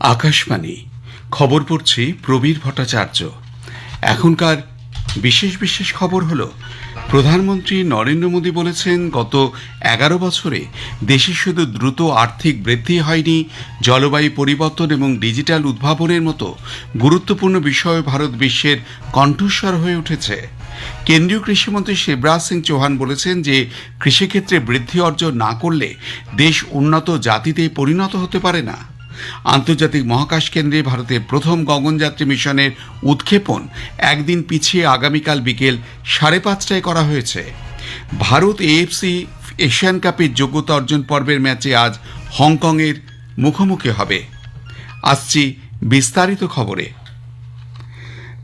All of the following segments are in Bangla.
আকাশবাণী। খবর পড়ছি প্রবীর ভট্টাচার্য। এখনকার বিশেষ বিশেষ খবর হলো, প্রধানমন্ত্রী নরেন্দ্র মোদী বলেছেন, গত এগারো বছরে দেশে শুধু দ্রুত আর্থিক বৃদ্ধি হয়নি, জলবায়ু পরিবর্তন এবং ডিজিটাল উদ্ভাবনের মতো গুরুত্বপূর্ণ বিষয়ে ভারত বিশ্বের কণ্ঠস্বর হয়ে উঠেছে। কেন্দ্রীয় কৃষিমন্ত্রী শিবরাজ সিং চৌহান বলেছেন যে, কৃষিক্ষেত্রে বৃদ্ধি অর্জন না করলে দেশ উন্নত জাতিতে পরিণত হতে পারে না। আন্তর্জাতিক মহাকাশ কেন্দ্রে ভারতের প্রথম গগনযাত্রী মিশনের উৎক্ষেপণ একদিন পিছিয়ে আগামীকাল বিকেল সাড়ে পাঁচটায় করা হয়েছে। ভারত এএফসি এশিয়ান কাপের যোগ্যতা অর্জন পর্বের ম্যাচে আজ হংকংয়ের মুখোমুখি হবে। আসছি বিস্তারিত খবরে।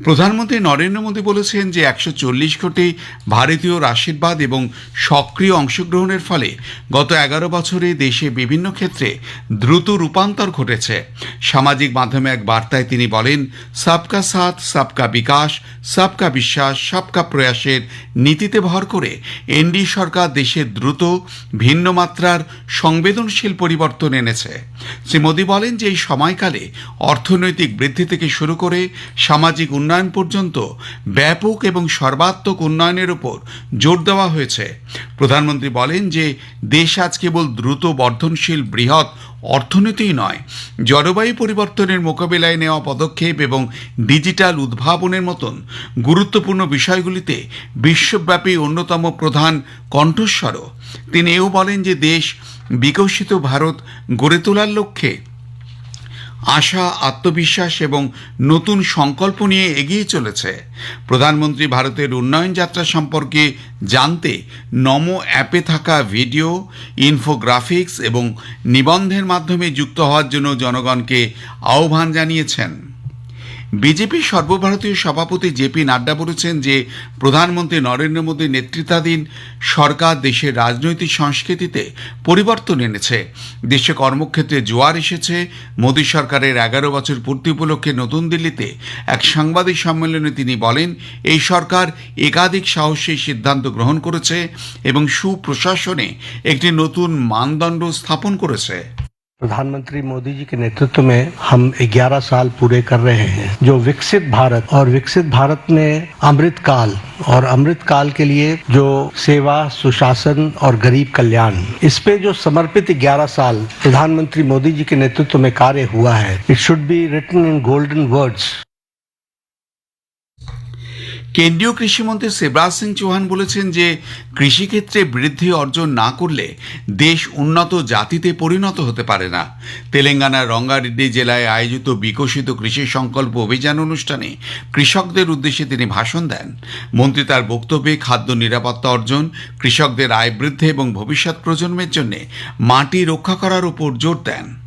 প্রধানমন্ত্রী নরেন্দ্র মোদী বলেছেন যে একশো চল্লিশ কোটি ভারতীয়র আশীর্বাদ এবং সক্রিয় অংশগ্রহণের ফলে গত এগারো বছরে দেশে বিভিন্ন ক্ষেত্রে দ্রুত রূপান্তর ঘটেছে। সামাজিক মাধ্যমে এক বার্তায় তিনি বলেন, সবকা সাথ, সবকা বিকাশ, সবকা বিশ্বাস, সবকা প্রয়াসের নীতিতে ভর করে এনডি সরকার দেশের দ্রুত ভিন্ন মাত্রার সংবেদনশীল পরিবর্তন এনেছে। শ্রী মোদী বলেন যে এই সময়কালে অর্থনৈতিক বৃদ্ধি থেকে শুরু করে সামাজিক উন্নয়ন পর্যন্ত ব্যাপক এবং সর্বাত্মক উন্নয়নের উপর জোর দেওয়া হয়েছে। প্রধানমন্ত্রী বলেন যে, দেশ আজ কেবল দ্রুত বর্ধনশীল, বৃহৎ অর্থনীতিই নয়, জলবায়ু পরিবর্তনের মোকাবিলায় নেওয়া পদক্ষেপ এবং ডিজিটাল উদ্ভাবনের মতন গুরুত্বপূর্ণ বিষয়গুলিতে বিশ্বব্যাপী অন্যতম প্রধান কণ্ঠস্বরও। তিনি এও বলেন যে, দেশ বিকশিত ভারত গড়ে তোলার লক্ষ্যে আশা, আত্মবিশ্বাস এবং নতুন সংকল্প নিয়ে এগিয়ে চলেছে। প্রধানমন্ত্রী ভারতের উন্নয়ন যাত্রা সম্পর্কে জানতে নমো অ্যাপে থাকা ভিডিও, ইনফোগ্রাফিক্স এবং নিবন্ধের মাধ্যমে যুক্ত হওয়ার জন্য জনগণকে আহ্বান জানিয়েছেন। বিজেপির সর্বভারতীয় সভাপতি জেপি নাড্ডা বলেছেন যে, প্রধানমন্ত্রী নরেন্দ্র মোদীর নেতৃত্বাধীন সরকার দেশের রাজনৈতিক সংস্কৃতিতে পরিবর্তন এনেছে। দেশে কর্মক্ষেত্রে জোয়ার এসেছে। মোদী সরকারের এগারো বছর পূর্তি উপলক্ষে নতুন দিল্লিতে এক সাংবাদিক সম্মেলনে তিনি বলেন, এই সরকার একাধিক সাহসী সিদ্ধান্ত গ্রহণ করেছে এবং সুপ্রশাসনে একটি নতুন মানদণ্ড স্থাপন করেছে। प्रधानमंत्री मोदी जी के नेतृत्व में हम 11 साल पूरे कर रहे हैं, जो विकसित भारत और विकसित भारत में अमृत काल और अमृत काल के लिए जो सेवा, सुशासन और गरीब कल्याण, इस पे जो समर्पित 11 साल प्रधानमंत्री मोदी जी के नेतृत्व में कार्य हुआ है it should be written in golden words কেন্দ্রীয় কৃষিমন্ত্রী শিবরাজ সিং চৌহান বলেছেন যে কৃষিক্ষেত্রে বৃদ্ধি অর্জন না করলে দেশ উন্নত জাতিতে পরিণত হতে পারে না। তেলেঙ্গানার রঙ্গারেড্ডি জেলায় আয়োজিত বিকশিত কৃষি সংকল্প অভিযান অনুষ্ঠানে কৃষকদের উদ্দেশ্যে তিনি ভাষণ দেন। মন্ত্রী তার বক্তব্যে খাদ্য নিরাপত্তা অর্জন, কৃষকদের আয় বৃদ্ধি এবং ভবিষ্যৎ প্রজন্মের জন্য মাটি রক্ষা করার উপর জোর দেন।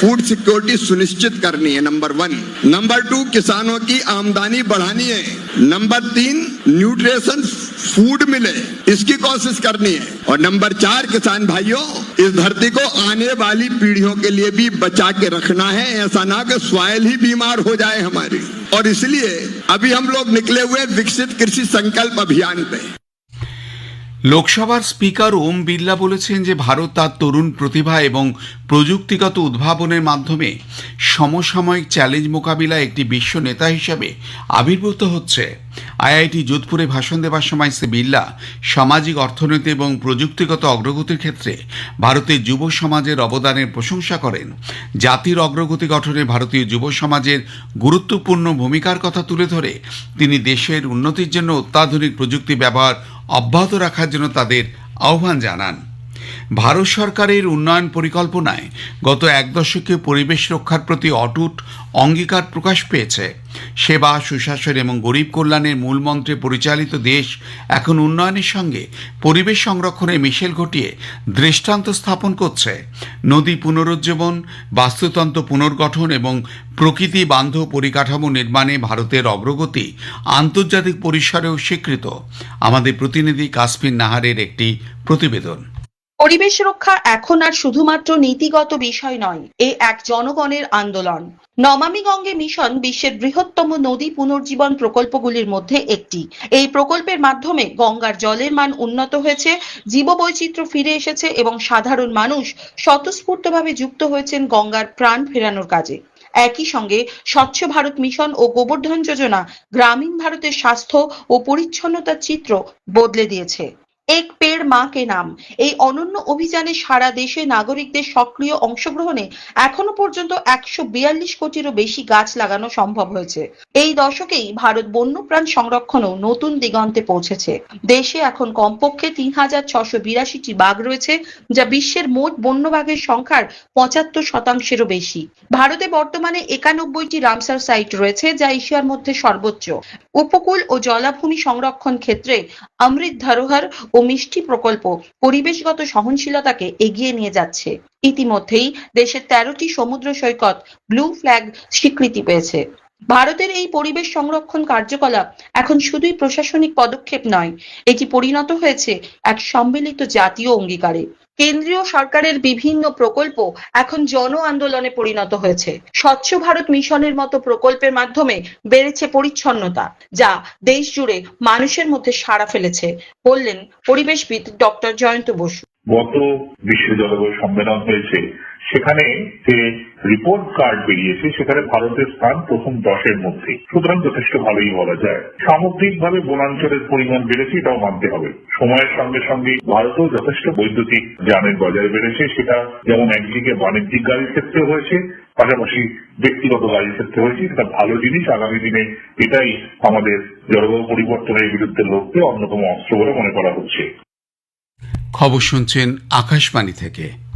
फ़ूड सिक्योरिटी सुनिश्चित करनी है नंबर वन नंबर टू किसानों की आमदनी बढ़ानी है. नंबर तीन न्यूट्रिशन फ़ूड मिले. इसकी कोशिश करनी है. और नंबर चार, किसान भाइयों, इस धरती को आने वाली पीढ़ियों के लिए भी बचा के रखना है. ऐसा ना कि स्वाइल ही बीमार हो जाए हमारी. और इसलिए अभी हम लोग निकले हुए विकसित कृषि संकल्प अभियान पे। লোকসভার স্পিকার ওম বিড়লা বলেছেন যে ভারত তার তরুণ প্রতিভা এবং প্রযুক্তিগত উদ্ভাবনের মাধ্যমে সমসাময়িক চ্যালেঞ্জ মোকাবিলায় একটি বিশ্ব নেতা হিসাবে আবির্ভূত হচ্ছে। আইআইটি যোধপুরে ভাষণ দেওয়ার সময় শ্রী বিড়লা সামাজিক অর্থনীতি এবং প্রযুক্তিগত অগ্রগতির ক্ষেত্রে ভারতের যুব সমাজের অবদানের প্রশংসা করেন। জাতির অগ্রগতি গঠনে ভারতীয় যুব সমাজের গুরুত্বপূর্ণ ভূমিকার কথা তুলে ধরে তিনি দেশের উন্নতির জন্য অত্যাধুনিক প্রযুক্তি ব্যবহার অব্যাহত রাখার জন্য তাদের আহ্বান জানান। ভারত সরকারের উন্নয়ন পরিকল্পনায় গত এক দশকে পরিবেশ রক্ষার প্রতি অটুট অঙ্গীকার প্রকাশ পেয়েছে। সেবা, সুশাসন এবং গরিব কল্যাণের মূলমন্ত্রে পরিচালিত দেশ এখন উন্নয়নের সঙ্গে পরিবেশ সংরক্ষণে মিশেল ঘটিয়ে দৃষ্টান্ত স্থাপন করছে। নদী পুনরুজ্জীবন, বাস্তুতন্ত্র পুনর্গঠন এবং প্রকৃতি বান্ধব পরিকাঠামো নির্মাণে ভারতের অগ্রগতি আন্তর্জাতিক পরিসরেও স্বীকৃত। আমাদের প্রতিনিধি কাশ্মীর নাহারের একটি প্রতিবেদন। পরিবেশ রক্ষা এখন আর শুধুমাত্র নীতিগত বিষয় নয়, এ এক জনগণের আন্দোলন। নমামি গঙ্গে মিশন বিশ্বের বৃহত্তম নদী পুনর্জীবন প্রকল্পগুলির মধ্যে একটি। এই প্রকল্পের মাধ্যমে গঙ্গার জলের মান উন্নত হয়েছে, জীববৈচিত্র্য ফিরে এসেছে এবং সাধারণ মানুষ স্বতঃস্ফূর্তভাবে যুক্ত হয়েছেন গঙ্গার প্রাণ ফেরানোর কাজে। একই সঙ্গে স্বচ্ছ ভারত মিশন ও গোবর্ধন যোজনা গ্রামীণ ভারতের স্বাস্থ্য ও পরিচ্ছন্নতার চিত্র বদলে দিয়েছে। এক পেড় মা কে নাম। এই অনন্য অভিযানে সারা দেশে নাগরিকদের সক্রিয় অংশগ্রহণে এখনও পর্যন্ত একশো বিয়াল্লিশ কোটিরও বেশি গাছ লাগানো সম্ভব হয়েছে। এই দশকেই ভারত বন্যপ্রাণ সংরক্ষণও নতুন দিগন্তে পৌঁছেছে। দেশে এখন কমপক্ষে তিন হাজার ছশো বিরাশিটি বাঘ রয়েছে, যা বিশ্বের মোট বন্য বাঘের সংখ্যার পঁচাত্তর শতাংশেরও বেশি। ভারতে বর্তমানে একানব্বইটি রামসার সাইট রয়েছে, যা এশিয়ার মধ্যে সর্বোচ্চ। উপকূল ও জলাভূমি সংরক্ষণ ক্ষেত্রে অমৃত ধরোহর ও মিষ্টি প্রকল্প পরিবেশগত সহনশীলতাকে এগিয়ে নিয়ে যাচ্ছে। ইতিমধ্যেই দেশের তেরোটি সমুদ্র সৈকত ব্লু ফ্ল্যাগ স্বীকৃতি পেয়েছে। ভারতের এই পরিবেশ সংরক্ষণ কার্যকলাপ এখন শুধুই প্রশাসনিক পদক্ষেপ নয়, এটি পরিণত হয়েছে এক সম্মিলিত জাতীয় অঙ্গীকারে। কেন্দ্রীয় সরকারের বিভিন্ন প্রকল্প এখন জন আন্দোলনে পরিণত হয়েছে। স্বচ্ছ ভারত মিশনের মতো প্রকল্পের মাধ্যমে বেড়েছে পরিচ্ছন্নতা, যা দেশ জুড়ে মানুষের মধ্যে সাড়া ফেলেছে, বললেন পরিবেশবিদ ডক্টর জয়ন্ত বসু। গত বিশ্ব জলবায়ু সম্মেলন হয়েছে, সেখানে যে রিপোর্ট কার্ড বেরিয়েছে, সেখানে ভারতের স্থান প্রথম দশের মধ্যে। সুতরাং যথেষ্ট ভালোই বলা যায়। সামগ্রিকভাবে বনাঞ্চলের পরিমাণ বেড়েছে, এটাও মানতে হবে। সময়ের সঙ্গে সঙ্গে ভারতেও যথেষ্ট বৈদ্যুতিক যানের বাজার বেড়েছে, সেটা যেমন একদিকে বাণিজ্যিক গাড়ির ক্ষেত্রে হয়েছে, পাশাপাশি ব্যক্তিগত গাড়ির ক্ষেত্রে হয়েছে এটা ভালো জিনিস। আগামী দিনে এটাই আমাদের জলবায়ু পরিবর্তনের বিরুদ্ধে লড়তে অন্যতম অস্ত্র বলে মনে করা হচ্ছে। খবর শুনছেন আকাশবাণী থেকে।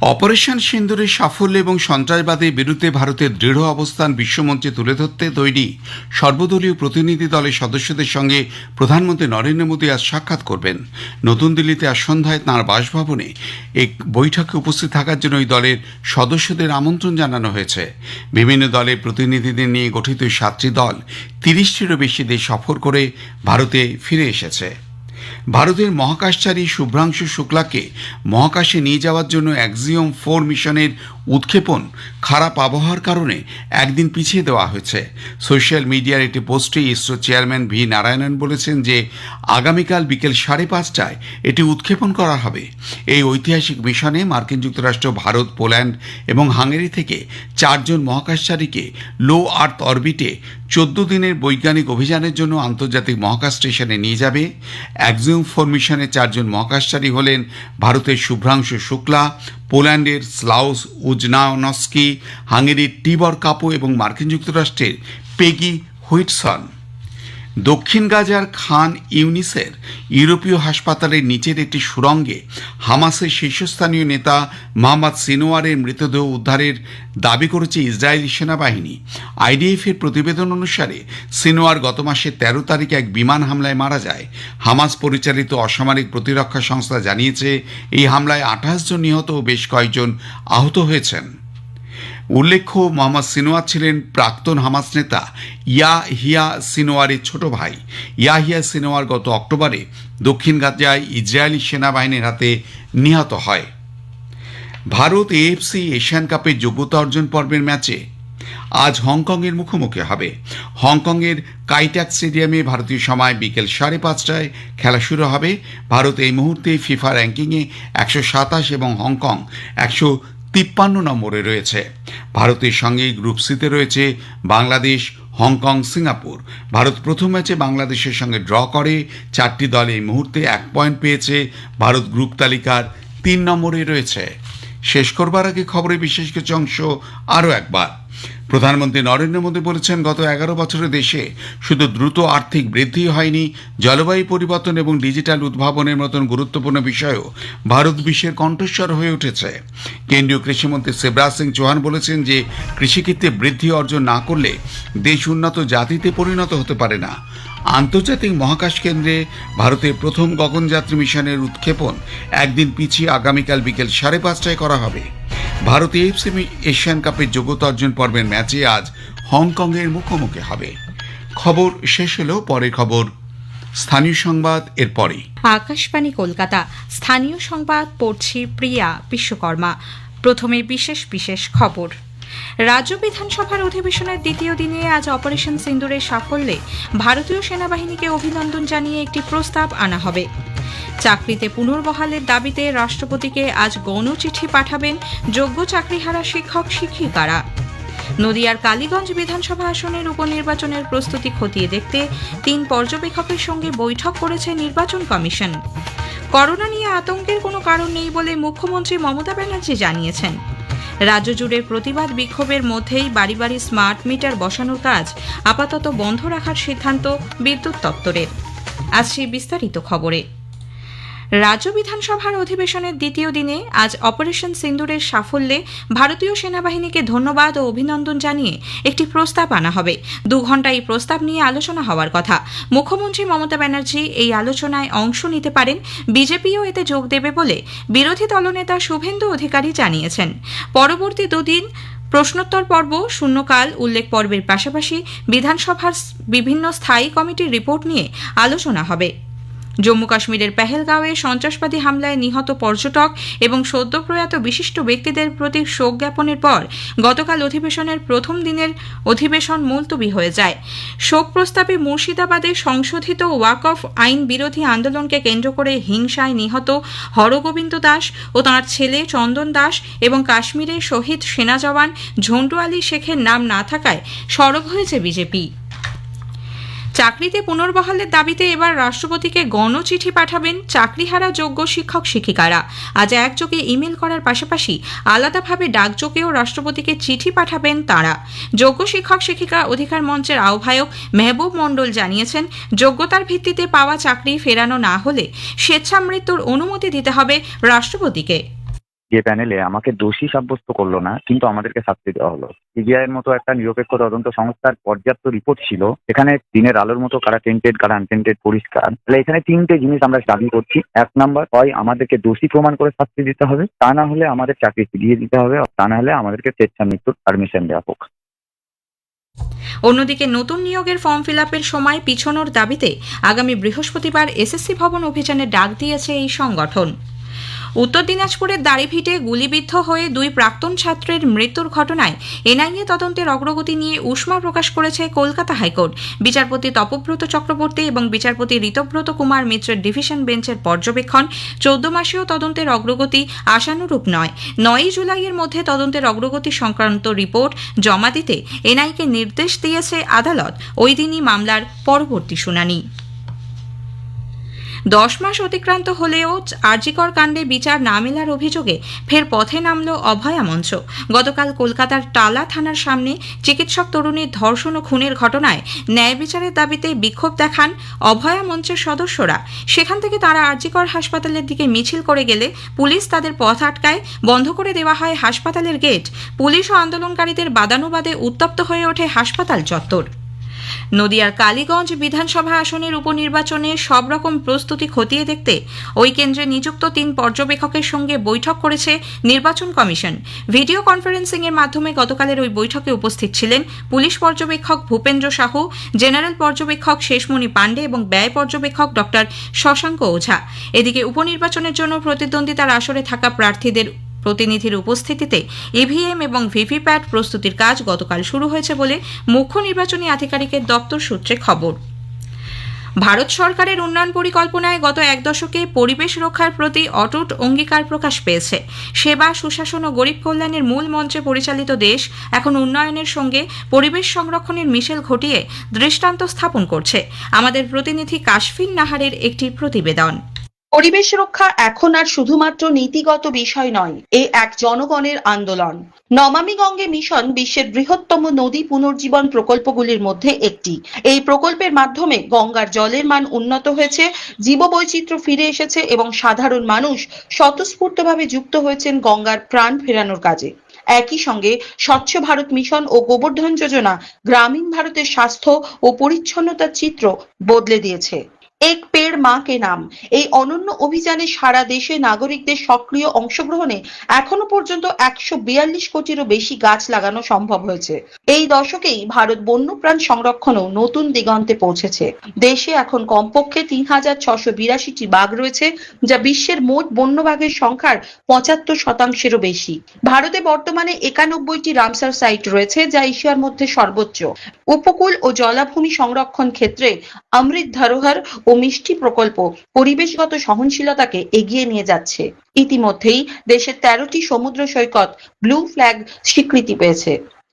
অপারেশন সিন্দুরের সাফল্য এবং সন্ত্রাসবাদের বিরুদ্ধে ভারতের দৃঢ় অবস্থান বিশ্বমঞ্চে তুলে ধরতে তৈরি সর্বদলীয় প্রতিনিধি দলের সদস্যদের সঙ্গে প্রধানমন্ত্রী নরেন্দ্র মোদী আজ সাক্ষাৎ করবেন। নতুন দিল্লিতে আজ সন্ধ্যায় তাঁর বাসভবনে এক বৈঠকে উপস্থিত থাকার জন্য ওই দলের সদস্যদের আমন্ত্রণ জানানো হয়েছে। বিভিন্ন দলের প্রতিনিধিদের নিয়ে গঠিত সাতটি দল তিরিশটিরও বেশি দেশ সফর করে ভারতে ফিরে এসেছে। ভারতের মহাকাশচারী শুভ্রাংশু শুক্লাকে মহাকাশে নিয়ে যাওয়ার জন্য অ্যাক্সিয়ম ফোর মিশনের উৎক্ষেপণ খারাপ আবহাওয়ার কারণে একদিন পিছিয়ে দেওয়া হয়েছে। সোশ্যাল মিডিয়ার একটি পোস্টে ইসরো চেয়ারম্যান ভি নারায়ণন বলেছেন যে, আগামীকাল বিকেল সাড়ে পাঁচটায় এটি উৎক্ষেপণ করা হবে। এই ঐতিহাসিক মিশনে মার্কিন যুক্তরাষ্ট্র, ভারত, পোল্যান্ড এবং হাঙ্গেরি থেকে চারজন মহাকাশচারীকে লো আর্থ অরবিটে চোদ্দ দিনের বৈজ্ঞানিক অভিযানের জন্য আন্তর্জাতিক মহাকাশ স্টেশনে নিয়ে যাবে। অ্যাক্সিওম ফোর মিশনের চারজন মহাকাশচারী হলেন ভারতের শুভ্রাংশু শুক্লা পোল্যান্ডের স্লাউস উজনাওনস্কি হাঙ্গেরির টিবর কাপো এবং মার্কিন যুক্তরাষ্ট্রের পেগি হুইটসন। দক্ষিণ গাজার খান ইউনিসের ইউরোপীয় হাসপাতালের নিচের একটি সুড়ঙ্গে হামাসের শীর্ষস্থানীয় নেতা মোহাম্মদ সিনোয়ারের মৃতদেহ উদ্ধারের দাবি করেছে ইসরায়েলি সেনাবাহিনী। আইডিএফের প্রতিবেদন অনুসারে সিনোয়ার গত মাসের তেরো তারিখে এক বিমান হামলায় মারা যায়। হামাস পরিচালিত অসামরিক প্রতিরক্ষা সংস্থা জানিয়েছে, এই হামলায় আঠাশ জন নিহত ও বেশ কয়েকজন আহত হয়েছেন। উল্লেখ্য, মোহাম্মদ সিনোয়ার ছিলেন প্রাক্তন হামাস নেতা। ইয়া হিয়া সিনোয়ারের ছোট ভাই। ইয়াহিয়া সিনোয়ার গত অক্টোবরে দক্ষিণ গাজায় ইসরায়েলি সেনাবাহিনীর হাতে নিহত হয়। ভারত এএফসি এশিয়ান কাপের যোগ্যতা অর্জন পর্বের ম্যাচে আজ হংকংয়ের মুখোমুখি হবে। হংকংয়ের কাইট্যাক স্টেডিয়ামে ভারতীয় সময় বিকেল সাড়ে পাঁচটায় খেলা শুরু হবে। ভারত এই মুহূর্তে ফিফা র্যাঙ্কিংয়ে একশো সাতাশ এবং হংকং একশো তিপ্পান্ন নম্বরে রয়েছে। ভারতের সঙ্গে গ্রুপ সিতে রয়েছে বাংলাদেশ, হংকং, সিঙ্গাপুর। ভারত প্রথম ম্যাচে বাংলাদেশের সঙ্গে ড্র করে। চারটি দল এই মুহূর্তে এক পয়েন্ট পেয়েছে। ভারত গ্রুপ তালিকার তিন নম্বরে রয়েছে। শেষ করবার আগে খবরের বিশেষ কিছু অংশ আরও একবার। প্রধানমন্ত্রী নরেন্দ্র মোদী বলেছেন, গত এগারো বছরে দেশে শুধু দ্রুত আর্থিক বৃদ্ধি হয়নি, জলবায়ু পরিবর্তন এবং ডিজিটাল উদ্ভাবনের মতন গুরুত্বপূর্ণ বিষয়েও ভারত বিশ্বের কণ্ঠস্বর হয়ে উঠেছে। কেন্দ্রীয় কৃষিমন্ত্রী শিবরাজ সিং চৌহান বলেছেন যে, কৃষিক্ষেত্রে বৃদ্ধি অর্জন না করলে দেশ উন্নত জাতিতে পরিণত হতে পারে না। আন্তর্জাতিক মহাকাশ কেন্দ্রে ভারতের প্রথম গগনযাত্রী মিশনের উৎক্ষেপণ একদিন পিছিয়ে আগামীকাল বিকেল সাড়ে পাঁচটায় করা হবে। ভারত এফসি এশিয়ান কাপের যোগ্যতা অর্জন পর্বের ম্যাচে আজ হংকংয়ের মুখোমুখি হবে। খবর শেষ হলেও পরে খবর। স্থানীয় সংবাদ এরপরেই আকাশবাণী কলকাতা। স্থানীয় সংবাদ পড়ছি প্রিয়া বিশ্বকর্মা। প্রথমে বিশেষ বিশেষ খবর। রাজ্য বিধানসভার অধিবেশনের দ্বিতীয় দিনে আজ অপারেশন সিন্দুরের সাফল্যে ভারতীয় সেনাবাহিনীকে অভিনন্দন জানিয়ে একটি প্রস্তাব আনা হবে। চাকরিতে পুনর্বহালের দাবিতে রাষ্ট্রপতিকে আজ গণচিঠি পাঠাবেন যোগ্য চাকরিহারা শিক্ষক শিক্ষিকারা। নদিয়ার কালীগঞ্জ বিধানসভা আসনের উপনির্বাচনের প্রস্তুতি খতিয়ে দেখতে তিন পর্যবেক্ষকের সঙ্গে বৈঠক করেছে নির্বাচন কমিশন। করোনা নিয়ে আতঙ্কের কোনো কারণ নেই বলে মুখ্যমন্ত্রী মমতা ব্যানার্জি জানিয়েছেন। রাজ্য জুড়ে প্রতিবাদ বিক্ষোভের মধ্যেই বাড়ি বাড়ি স্মার্ট মিটার বসানোর কাজ আপাতত বন্ধ রাখার সিদ্ধান্ত বিদ্যুৎ দপ্তরের। আজ সেই বিস্তারিত খবরে। রাজ্য বিধানসভার অধিবেশনের দ্বিতীয় দিনে আজ অপারেশন সিন্দুরের সাফল্যে ভারতীয় সেনাবাহিনীকে ধন্যবাদ ও অভিনন্দন জানিয়ে একটি প্রস্তাব আনা হবে। দু ঘণ্টা এই প্রস্তাব নিয়ে আলোচনা হওয়ার কথা। মুখ্যমন্ত্রী মমতা ব্যানার্জি এই আলোচনায় অংশ নিতে পারেন, বিজেপিও এতে যোগ দেবে বলে বিরোধী দলনেতা শুভেন্দু অধিকারী জানিয়েছেন। পরবর্তী দুদিন প্রশ্নোত্তর পর্ব, শূন্যকাল, উল্লেখ পর্বের পাশাপাশি বিধানসভার বিভিন্ন স্থায়ী কমিটির রিপোর্ট নিয়ে আলোচনা হবে। জম্মু কাশ্মীরের পেহেলগাঁওয়ে সন্ত্রাসবাদী হামলায় নিহত পর্যটক এবং সদ্য প্রয়াত বিশিষ্ট ব্যক্তিদের প্রতি শোক জ্ঞাপনের পর গতকাল অধিবেশনের প্রথম দিনের অধিবেশন মুলতবি হয়ে যায়। শোক প্রস্তাবে মুর্শিদাবাদে সংশোধিত ওয়াকফ আইন বিরোধী আন্দোলনকে কেন্দ্র করে হিংসায় নিহত হরগোবিন্দ দাস ও তাঁর ছেলে চন্দন দাস এবং কাশ্মীরের শহীদ সেনা জওয়ান ঝন্টু আলী শেখের নাম না থাকায় সরব হয়েছে বিজেপি। চাকরিতে পুনর্বহালের দাবিতে এবার রাষ্ট্রপতিকে গণচিঠি পাঠাবেন চাকরিহারা যোগ্য শিক্ষক শিক্ষিকারা। আজ একযোগে ইমেল করার পাশাপাশি আলাদাভাবে ডাকযোগেও রাষ্ট্রপতিকে চিঠি পাঠাবেন তাঁরা। যোগ্য শিক্ষক শিক্ষিকা অধিকার মঞ্চের আহ্বায়ক মেহবুব মণ্ডল জানিয়েছেন, যোগ্যতার ভিত্তিতে পাওয়া চাকরি ফেরানো না হলে স্বেচ্ছামৃত্যুর অনুমতি দিতে হবে রাষ্ট্রপতিকে। যে প্যানেলে আমাকে দোষী সাব্যস্ত করল না, কিন্তু আমাদেরকে শাস্তি দেওয়া হলো। সিবিআই এর মতো একটা নিরপেক্ষ তদন্ত সংস্থার পর্যাপ্ত রিপোর্ট ছিল, এখানে দিনের আলোর মতো কারা টেন্টেড কারা আনটেন্টেড পরিষ্কার। তাহলে এখানে তিনটে জিনিস আমরা দাবি করছি। এক নাম্বার হয় আমাদেরকে দোষী প্রমাণ করে শাস্তি দিতে হবে, তা না হলে আমাদের চাকরি ফিরিয়ে দিতে হবে তা না হলে আমাদেরকে স্বেচ্ছা মৃত্যুর পারমিশন দেওয়া হোক। অন্যদিকে নতুন নিয়োগের ফর্ম ফিল সময় পিছনোর দাবিতে আগামী বৃহস্পতিবার এসএসসি ভবন অভিযানে ডাক দিয়েছে এই সংগঠন। উত্তর দিনাজপুরের দাড়িভিটে গুলিবিদ্ধ হয়ে দুই প্রাক্তন ছাত্রের মৃত্যুর ঘটনায় এনআইএ তদন্তের অগ্রগতি নিয়ে উষ্মা প্রকাশ করেছে কলকাতা হাইকোর্ট। বিচারপতি তপব্রত চক্রবর্তী এবং বিচারপতি ঋতব্রত কুমার মিত্রের ডিভিশন বেঞ্চের পর্যবেক্ষণ চৌদ্দ মাসেও তদন্তের অগ্রগতি আশানুরূপ নয়। নয়ই জুলাইয়ের মধ্যে তদন্তের অগ্রগতি সংক্রান্ত রিপোর্ট জমা দিতে এনআইকে নির্দেশ দিয়েছে আদালত। ওই দিনই মামলার পরবর্তী শুনানি। দশ মাস অতিক্রান্ত হলেও আরজিকর কাণ্ডে বিচার না মেলার অভিযোগে ফের পথে নামল অভয়া মঞ্চ। গতকাল কলকাতার টালা থানার সামনে চিকিৎসক তরুণীর ধর্ষণ ও খুনের ঘটনায় ন্যায় বিচারের দাবিতে বিক্ষোভ দেখান অভয়া মঞ্চের সদস্যরা। সেখান থেকে তারা আরজিকর হাসপাতালের দিকে মিছিল করে গেলে পুলিশ তাদের পথ আটকায়, বন্ধ করে দেওয়া হয় হাসপাতালের গেট। পুলিশ ও আন্দোলনকারীদের বাদানুবাদে উত্তপ্ত হয়ে ওঠে হাসপাতাল চত্বর। নদিয়ার কালীগঞ্জ বিধানসভা আসনের উপনির্বাচনে সব রকম প্রস্তুতি খতিয়ে দেখতে ওই কেন্দ্রে নিযুক্ত তিন পর্যবেক্ষকের সঙ্গে বৈঠক করেছে নির্বাচন কমিশন। ভিডিও কনফারেন্সিং এর মাধ্যমে গতকালের ওই বৈঠকে উপস্থিত ছিলেন পুলিশ পর্যবেক্ষক ভূপেন্দ্র সাহু, জেনারেল পর্যবেক্ষক শেষমণি পাণ্ডে এবং ব্যয় পর্যবেক্ষক ডক্টর শশাঙ্ক ওঝা। এদিকে উপনির্বাচনের জন্য প্রতিদ্বন্দ্বিতার আসরে থাকা প্রার্থীদের প্রতিনিধির উপস্থিতিতে ইভিএম এবং ভিভিপ্যাট প্রস্তুতির কাজ গতকাল শুরু হয়েছে বলে মুখ্য নির্বাচনী আধিকারিকের দপ্তর সূত্রে খবর। ভারত সরকারের উন্নয়ন পরিকল্পনায় গত এক দশকে পরিবেশ রক্ষার প্রতি অটুট অঙ্গীকার প্রকাশ পেয়েছে। সেবা, সুশাসন ও গরিব কল্যাণের মূল মঞ্চে পরিচালিত দেশ এখন উন্নয়নের সঙ্গে পরিবেশ সংরক্ষণের মিশেল ঘটিয়ে দৃষ্টান্ত স্থাপন করছে। আমাদের প্রতিনিধি কাশফিন নাহারের একটি প্রতিবেদন। পরিবেশ রক্ষা এখন আর শুধুমাত্র নীতিগত বিষয় নয়, এ এক জনগণের আন্দোলন। নমামি গঙ্গে মিশন বিশ্বের বৃহত্তম নদী পুনর্জীবন প্রকল্পগুলির মধ্যে একটি। এই প্রকল্পের মাধ্যমে গঙ্গার জলের মান উন্নত হয়েছে, জীববৈচিত্র্য ফিরে এসেছে এবং সাধারণ মানুষ স্বতঃস্ফূর্তভাবে যুক্ত হয়েছেন গঙ্গার প্রাণ ফেরানোর কাজে। একই সঙ্গে স্বচ্ছ ভারত মিশন ও গোবর্ধন যোজনা গ্রামীণ ভারতের স্বাস্থ্য ও পরিচ্ছন্নতার চিত্র বদলে দিয়েছে। এক পেড় মা কে নাম। এই অনন্য অভিযানে সারা দেশে নাগরিকদের সক্রিয় অংশগ্রহণে এখনও পর্যন্ত একশো বিয়াল্লিশ কোটিরও বেশি গাছ লাগানো সম্ভব হয়েছে। এই দশকেই ভারত বন্যপ্রাণ সংরক্ষণও নতুন দিগন্তে পৌঁছেছে। দেশে এখন কমপক্ষে তিন হাজার ছশো বিরাশিটি বাঘ রয়েছে, যা বিশ্বের মোট বন্য বাঘের সংখ্যার পঁচাত্তর শতাংশেরও বেশি। ভারতে বর্তমানে একানব্বইটি রামসার সাইট রয়েছে, যা এশিয়ার মধ্যে সর্বোচ্চ। উপকূল ও জলাভূমি সংরক্ষণ ক্ষেত্রে অমৃত ধরোহর ও মিষ্টি প্রকল্প পরিবেশগত সহনশীলতাকে এগিয়ে নিয়ে যাচ্ছে। ইতিমধ্যেই দেশের তেরোটি সমুদ্র সৈকত ব্লু ফ্ল্যাগ স্বীকৃতি পেয়েছে।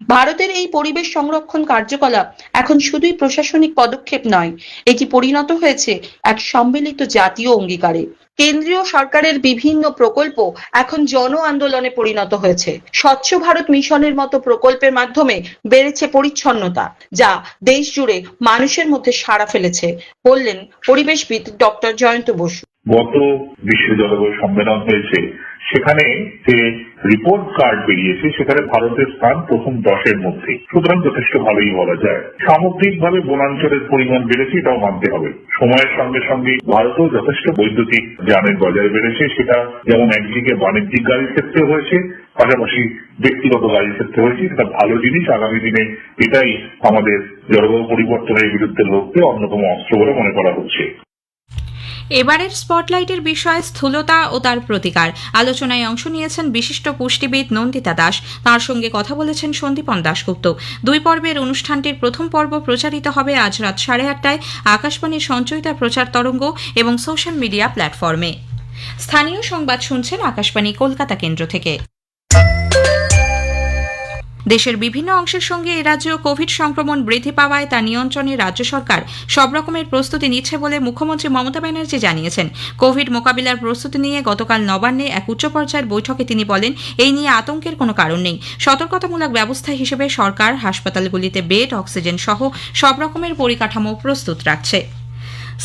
ভারতের এই পরিবেশ সংরক্ষণ কার্যকলাপ এখন শুধুই প্রশাসনিক পদক্ষেপ নয়, এটি পরিণত হয়েছে এক সম্মিলিত জাতীয় অঙ্গীকারে। কেন্দ্রীয় সরকারের বিভিন্ন প্রকল্প এখন জন আন্দোলনে পরিণত হয়েছে। স্বচ্ছ ভারত মিশনের মতো প্রকল্পের মাধ্যমে বেড়েছে পরিচ্ছন্নতা, যা দেশ জুড়ে মানুষের মধ্যে সাড়া ফেলেছে, বললেন পরিবেশবিদ ডক্টর জয়ন্ত বসু। গত বিশ্ব জলবায়ু সম্মেলন হয়েছে, সেখানে যে রিপোর্ট কার্ড বেরিয়েছে, সেখানে ভারতের স্থান প্রথম দশের মধ্যে। সুতরাং যথেষ্ট ভালোই বলা যায়। সামগ্রিকভাবে বনাঞ্চলের পরিমাণ বেড়েছে, এটাও মানতে হবে। সময়ের সঙ্গে সঙ্গে ভারতেও যথেষ্ট বৈদ্যুতিক যানের বাজার বেড়েছে, সেটা যেমন একদিকে বাণিজ্যিক গাড়ির ক্ষেত্রে হয়েছে, পাশাপাশি ব্যক্তিগত গাড়ির ক্ষেত্রে হয়েছে এটা ভালো জিনিস, আগামী দিনে এটাই আমাদের জলবায়ু পরিবর্তনের বিরুদ্ধে লড়তে অন্যতম অস্ত্র বলে মনে করা হচ্ছে। এবারের স্পটলাইটের বিষয় স্থূলতা ও তার প্রতিকার। আলোচনায় অংশ নিয়েছেন বিশিষ্ট পুষ্টিবিদ নন্দিতা দাস। তার সঙ্গে কথা বলেছেন সন্দীপন দাশগুপ্ত। দুই পর্বের অনুষ্ঠানটির প্রথম পর্ব প্রচারিত হবে আজ রাত সাড়ে আটটায় আকাশবাণীর সঞ্চয়িতা প্রচার তরঙ্গ এবং সোশ্যাল মিডিয়া প্ল্যাটফর্মে। স্থানীয় সংবাদ শুনছেন আকাশবাণী কলকাতা কেন্দ্র থেকে। দেশের বিভিন্ন অংশের সঙ্গে এ রাজ্যেও কোভিড সংক্রমণ বৃদ্ধি পাওয়ায় তা নিয়ন্ত্রণে রাজ্য সরকার সব রকমের প্রস্তুতি নিচ্ছে বলে মুখ্যমন্ত্রী মমতা ব্যানার্জি জানিয়েছেন। কোভিড মোকাবিলার প্রস্তুতি নিয়ে গতকাল নবান্নে এক উচ্চ পর্যায়ের বৈঠকে তিনি বলেন, এই নিয়ে আতঙ্কের কোনো কারণ নেই। সতর্কতামূলক ব্যবস্থা হিসেবে সরকার হাসপাতালগুলিতে বেড, অক্সিজেন সহ সব রকমের পরিকাঠামো প্রস্তুত রাখছে।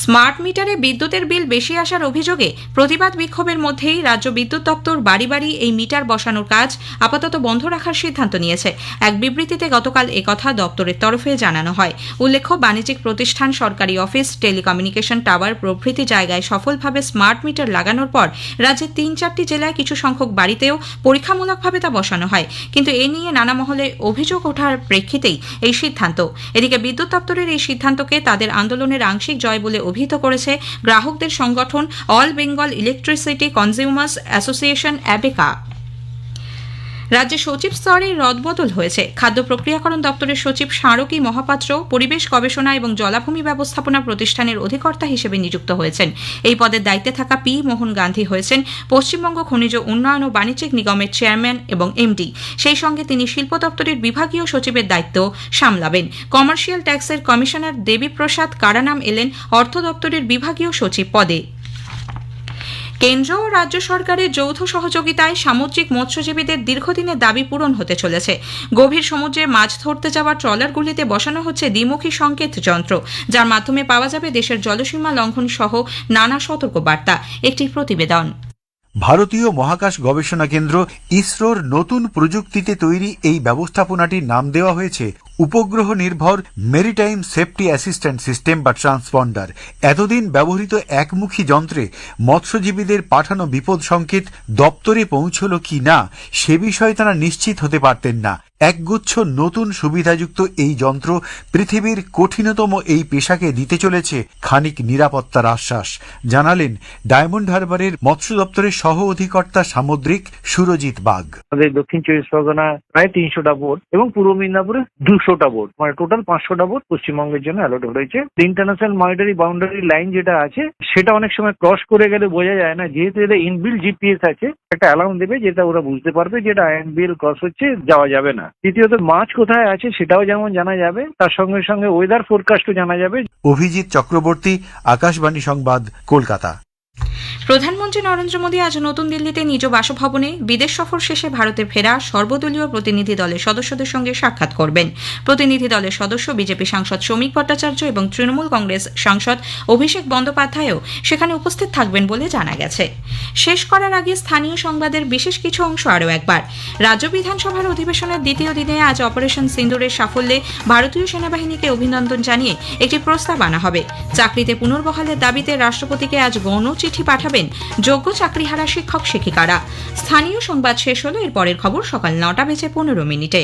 স্মার্ট মিটারে বিদ্যুতের বিল বেশি আসার অভিযোগে প্রতিবাদ বিক্ষোভের মধ্যেই রাজ্য বিদ্যুৎ দপ্তর বাড়ি বাড়ি এই মিটার বসানোর কাজ আপাতত বন্ধ রাখার সিদ্ধান্ত নিয়েছে। এক বিবৃতিতে গতকাল একথা দপ্তরের তরফে জানানো হয়। উল্লেখ্য, বাণিজ্যিক প্রতিষ্ঠান, সরকারি অফিস, টেলিকমিউনিকেশন টাওয়ার প্রভৃতি জায়গায় সফলভাবে স্মার্ট মিটার লাগানোর পর রাজ্যের তিন চারটি জেলায় কিছু সংখ্যক বাড়িতেও পরীক্ষামূলকভাবে তা বসানো হয়। কিন্তু এ নিয়ে নানা মহলে অভিযোগ ওঠার প্রেক্ষিতেই এই সিদ্ধান্ত। এদিকে বিদ্যুৎ দপ্তরের এই সিদ্ধান্তকে তাদের আন্দোলনের আংশিক জয় বলে অভিহিত করেছে গ্রাহকদের সংগঠন all Bengal electricity consumers association ABECA. রাজ্যে সচিব স্তরে রদবদল হয়েছে। খাদ্য প্রক্রিয়াকরণ দপ্তরের সচিব স্মারকী মহাপাত্র, পরিবেশ গবেষণা এবং জলাভূমি ব্যবস্থাপনা প্রতিষ্ঠানের অধিকর্তা হিসেবে নিযুক্ত হয়েছেন। এই পদের দায়িত্বে থাকা পি মোহন গান্ধী হয়েছেন পশ্চিমবঙ্গ খনিজ উন্নয়ন ও বাণিজ্যিক নিগমের চেয়ারম্যান এবং এমডি। সেই সঙ্গে তিনি শিল্প দপ্তরের বিভাগীয় সচিবের দায়িত্ব সামলাবেন। কমার্শিয়াল ট্যাক্সের কমিশনার দেবীপ্রসাদ কারানাম এলেন অর্থ দপ্তরের বিভাগীয় সচিব পদে। কেন্দ্র ও রাজ্য সরকারের যৌথ সহযোগিতায় সামুদ্রিক মৎস্যজীবীদের দীর্ঘদিনের দাবি পূরণ হতে চলেছে। গভীর সমুদ্রে মাছ ধরতে যাওয়া ট্রলারগুলিতে বসানো হচ্ছে দ্বিমুখী সংকেত যন্ত্র, যার মাধ্যমে পাওয়া যাবে দেশের জলসীমা লঙ্ঘন সহ নানা সতর্কবার্তা। একটি প্রতিবেদন। ভারতীয় মহাকাশ গবেষণা কেন্দ্র ইসরোর নতুন প্রযুক্তিতে তৈরি এই ব্যবস্থাপনাটির নাম দেওয়া হয়েছে উপগ্রহ নির্ভর মেরিটাইম সেফটি অ্যাসিস্ট্যান্ট সিস্টেম বা ট্রান্সপন্ডার। এতদিন ব্যবহৃত একমুখী যন্ত্রে মৎস্যজীবীদের পাঠানো বিপদ সংকেত দপ্তরে পৌঁছল কি না, সে বিষয়ে তারা নিশ্চিত হতে পারতেন না। একগুচ্ছ নতুন সুবিধাযুক্ত এই যন্ত্র পৃথিবীর কঠিনতম এই পেশাকে দিতে চলেছে খানিক নিরাপত্তার আশ্বাস। জানালেন ডায়মন্ড হারবারের মৎস্য দপ্তরের সহ অধিকর্তা সামুদ্রিক সুরজিৎ বাগ। আমাদের দক্ষিণ চব্বিশ পরগনা প্রায় তিনশোটা বোট এবং পূর্ব মেদিনীপুরে দুশোটা বোট। মানে টোটাল পাঁচশোটা বোট পশ্চিমবঙ্গের জন্য অ্যালোট হয়েছে ইন্টারন্যাশনাল মনিটারি বাউন্ডারি লাইন যেটা আছে, সেটা অনেক সময় ক্রস করে গেলে বোঝা যায় না। যেহেতু এটা ইনবিল জিপিএস আছে, একটা অ্যালাউন্স দেবে যেটা ওরা বুঝতে পারবে যেটা আইএনবিএল ক্রস হচ্ছে, যাওয়া যাবে না। দ্বিতীয়ত, মাছ কোথায় আছে সেটাও যেমন জানা যাবে, তার সঙ্গে সঙ্গে ওয়েদার ফোরকাস্টও জানা যাবে। অভিজিৎ চক্রবর্তী, আকাশবাণী সংবাদ, কলকাতা। প্রধানমন্ত্রী নরেন্দ্র মোদী আজ নতুন দিল্লিতে নিজ বাসভবনে বিদেশ সফর শেষে ভারতে ফেরা সর্বদলীয় প্রতিনিধি দলের সদস্যদের সঙ্গে সাক্ষাৎ করবেন। প্রতিনিধি দলের সদস্য বিজেপি সাংসদ শ্রমিক ভট্টাচার্য এবং তৃণমূল কংগ্রেস সাংসদ অভিষেক বন্দ্যোপাধ্যায়ও সেখানে উপস্থিত থাকবেন বলে জানা গেছে। শেষ করার আগে স্থানীয় সংবাদের বিশেষ কিছু অংশ আরও একবার। রাজ্য বিধানসভার অধিবেশনের দ্বিতীয় দিনে আজ অপারেশন সিন্দুরের সাফল্যে ভারতীয় সেনাবাহিনীকে অভিনন্দন জানিয়ে একটি প্রস্তাব আনা হবে। চাকরিতে পুনর্বহালের দাবিতে রাষ্ট্রপতিকে আজ গণ চিঠি পাঠাবেন যোগ্য চাকরিহারা শিক্ষক শিক্ষিকারা। স্থানীয় সংবাদ শেষ হলো এর পরের খবর সকাল নটা বেজে পনেরো মিনিটে।